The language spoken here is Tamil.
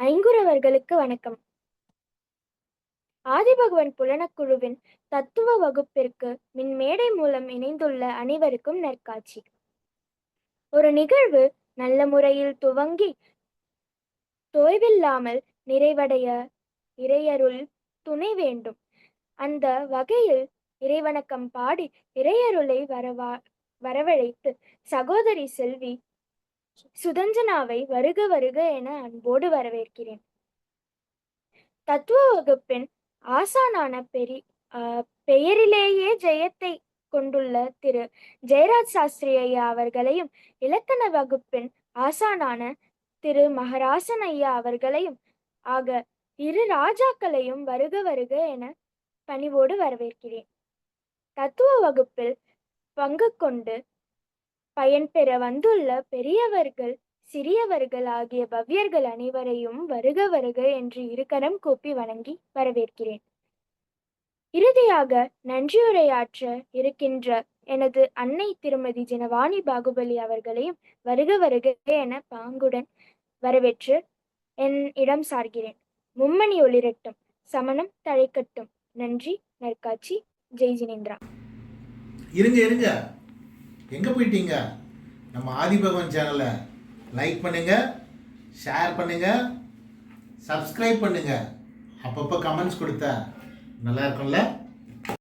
ஐங்குறவர்களுக்கு வணக்கம். ஆதிபகவன் புலனக்குழுவின் தத்துவ வகுப்பிற்கு மின் மேடை மூலம் இணைந்துள்ள அனைவருக்கும் நற்காட்சி. ஒரு நிகழ்வு நல்ல முறையில் துவங்கி தொய்வில்லாமல் நிறைவடைய இறையருள் துணை வேண்டும். அந்த வகையில் இறைவணக்கம் பாடி இறையருளை வரவா வரவழைத்து சகோதரி செல்வி சுதஞ்சனாவை வருக வருக என அன்போடு வரவேற்கிறேன். தத்துவ வகுப்பின் ஆசானான பெரி ஆஹ் பெயரிலேயே ஜெயத்தை கொண்டுள்ள திரு ஜெயராஜ் சாஸ்திரி ஐயா அவர்களையும் இலக்கண வகுப்பின் ஆசானான திரு மகராசன் ஐயா அவர்களையும் ஆக இரு ராஜாக்களையும் வருக வருக என பணிவோடு வரவேற்கிறேன். தத்துவ வகுப்பில் பங்கு கொண்டு பயன்பெற வந்துள்ள பெரியவர்கள் சிறியவர்கள் ஆகிய பவ்யர்கள் அனைவரையும் வருக வருக என்று இருகரம் கூப்பி வணங்கி வரவேற்கிறேன். இறுதியாக நன்றியுரையாற்ற இருக்கின்ற எனது அன்னை திருமதி ஜெனவாணி பாகுபலி அவர்களையும் வருக வருக என பாங்குடன் வரவேற்று என் இடம் சார்கிறேன். மும்மணி ஒளிரட்டும் சமணம் தழைக்கட்டும். நன்றி நற்காட்சி. ஜெய் ஜினேந்திரா. இருங்க இருங்க. எங்கே போயிட்டீங்க? நம்ம ஆதிபகவன் சேனலை லைக் பண்ணுங்கள் ஷேர் பண்ணுங்கள் சப்ஸ்கிரைப் பண்ணுங்கள் அப்பப்போ கமெண்ட்ஸ் கொடுத்தா நல்லா இருக்கும்ல?